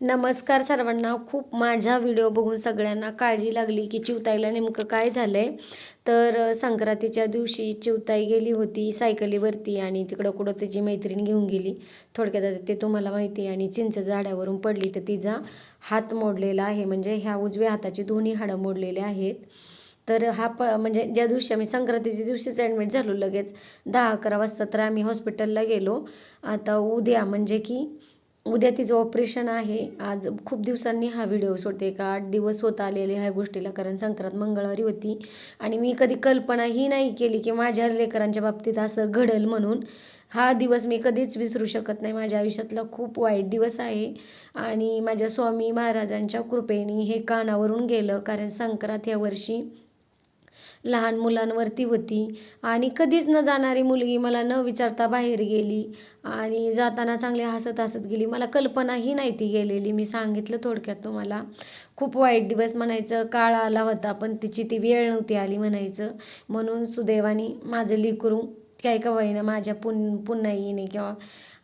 नमस्कार सर्वांना. खूप माझा व्हिडिओ बघून सगळ्यांना काळजी लागली की चिवताईला नेमकं काय झालं आहे तर संक्रांतीच्या दिवशी चिवताई गेली होती सायकलीवरती आणि तिकडं कुठं तिची मैत्रीण घेऊन गेली. थोडक्यात ते तुम्हाला माहिती आहे आणि चिंच झाडावरून पडली तर तिचा हात मोडलेला आहे. म्हणजे ह्या उजव्या हाताची दोन्ही हाडं मोडलेले आहेत. तर हा प म्हणजे ज्या दिवशी आम्ही संक्रांतीच्या दिवशीच ॲडमिट झालो लगेच दहा अकरा वाजता तर आम्ही हॉस्पिटलला गेलो. आता उद्या म्हणजे की उद्या तिचं ऑपरेशन आहे. आज खूप दिवसांनी हा व्हिडिओ सोडते. का आठ दिवस होत आलेले ह्या गोष्टीला कारण संक्रांत मंगळवारी होती. आणि मी कधी कल्पनाही नाही केली की माझ्या लेकरांच्या बाबतीत असं घडल म्हणून. हा दिवस मी कधीच विसरू शकत नाही. माझ्या आयुष्यातला खूप वाईट दिवस आहे. आणि माझ्या स्वामी महाराजांच्या कृपेने हे कानावरून गेलं. कारण संक्रांत या वर्षी लहान मुलांवरती होती. आणि कधीच न जाणारी मुलगी मला न विचारता बाहेर गेली. आणि जाताना चांगली हसत हसत गेली. मला कल्पनाही नाही ती गेलेली. मी सांगितलं थोडक्यात तुम्हाला. खूप वाईट दिवस म्हणायचं. काळ आला होता पण तिची ती वेळ नव्हती आली म्हणायचं. म्हणून सुदैवाने माझं लेकरू काय का वयनं माझ्या पुन पुन्हा येईने किंवा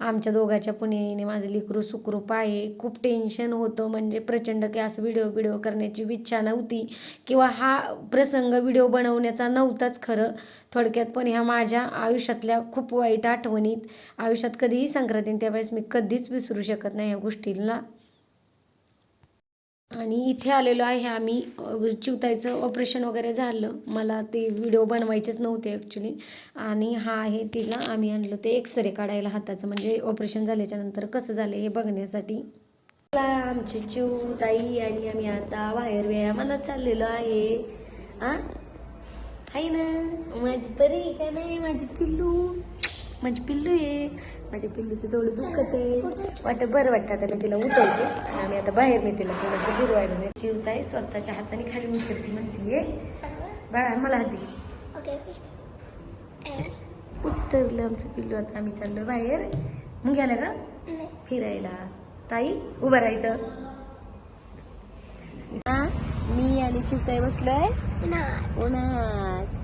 आमच्या दोघाच्या पुण्या येईने माझं लिकरू सुखरूप आहे खूप टेन्शन होतं. म्हणजे प्रचंड की असं व्हिडिओ व्हिडिओ करण्याची इच्छा नव्हती. किंवा हा प्रसंग व्हिडिओ बनवण्याचा नव्हताच खरं. थोडक्यात पण ह्या माझ्या आयुष्यातल्या खूप वाईट आठवणीत आयुष्यात कधीही संक्रांती त्यावेळेस मी कधीच विसरू शकत नाही ह्या गोष्टीला. आणि इथे आलेलो आहे आम्ही चिवताईचं ऑपरेशन वगैरे झालं. मला ते व्हिडिओ बनवायचेच नव्हते ॲक्च्युली आणि हा आहे तिला आम्ही आणलो ते एक्सरे काढायला हाताचं. म्हणजे ऑपरेशन झाल्याच्यानंतर कसं झालं हे बघण्यासाठी. आमची चिवताई आणि आम्ही आता बाहेर व्यायामाला चाललेलो आहे. हां आहे ना? माझी परी का नाही? माझी पिल्लू? माझी पिल्लू आहे. माझ्या पिल्लूचं थोडं दुखत आहे. वाटत बरं वाटतं आता मी तिला उठवते. आणि आम्ही आता बाहेर मी तिला थोडंसं फिरवायला नाही. चिवताई स्वतःच्या हाताने खाली उतरती म्हणतीये बाळा मला हाती ओके उतरलं आमचं पिल्लू. आता आम्ही चाललो बाहेर. मग गेलं का? फिरायला. ताई उभं राहायचं हा? मी आणि चिवताई बसलोय. नाही उन्हात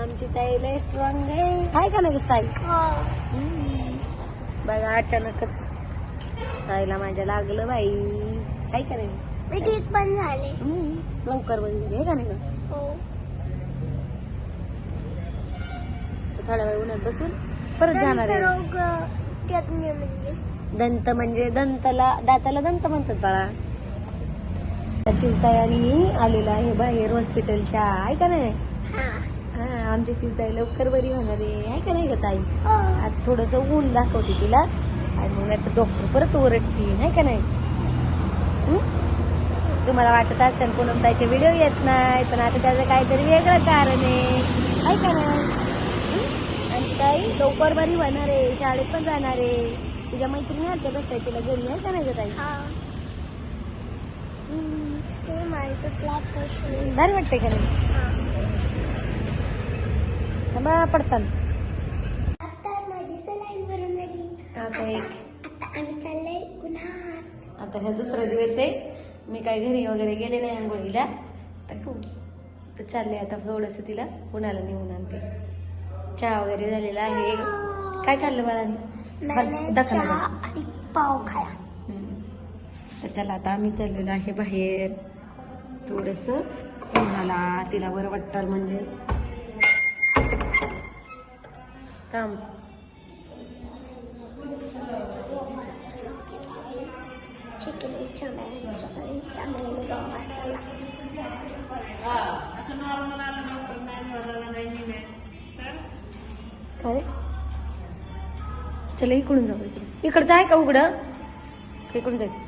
आमची ताई लय स्ट्रॉंग आहे. का नाही ताई? हो. बघा अचानकच ताईला माझ्या लागलं बाई. काय का नाही? ठीक पण झाले. लवकर बंद आहे का नाही? हो. थोड्या वेळ उन्हात बसून परत जाणार आहे. म्हणजे? दंत म्हणजे दंतला दाताला दंत म्हणतात बाळा. चिवताई आणि आलेलो आहे बाहेर हॉस्पिटलच्या आहे का नाही? हा आमची चिवताई लवकर बरी होणार आहे. आहे का नाही ग ताई? आता थोडस ऊन दाखवते तिला. आणि मग आता डॉक्टर परत ओरडतील नाही का नाही? तुम्हाला वाटत असेल पूनम ताईचे व्हिडिओ येत नाही पण आता त्याचं काहीतरी वेगळं कारण आहे. आहे का नाही? आणि ताई लवकर बरी होणार आहे. शाळेत पण जाणार आहे. तिच्या मैत्रिणी आल्या भेटताय तिला घरी. आहे का नाही ताई? हा. सेम आहे. कुठला क्वेश्चन भारी वाटते का नाही? थांबा पडताल आता माझी सलाईन भरून आली. आता एक. आता आम्ही चाललोय उन्हात आता ह्या दुसरा दिवस आहे. मी काय घरी वगैरे गेले नाही आंघोळीला. तर चालले आता थोडस तिला उन्हाला नेऊन आणते. चहा वगैरे झालेला आहे. काय खाल्लं बाळाने मैंने दाखव ना. चहा जरा. आणि पाव खाया. तर चला आता आम्ही चाललेलो आहे बाहेर. थोडस. उन्हाला तिला बरं वाटतं म्हणजे थांब चिकन काय? चला इकडून जाऊ. इकडे इकडचं आहे का उघडं? इकडून जायचं?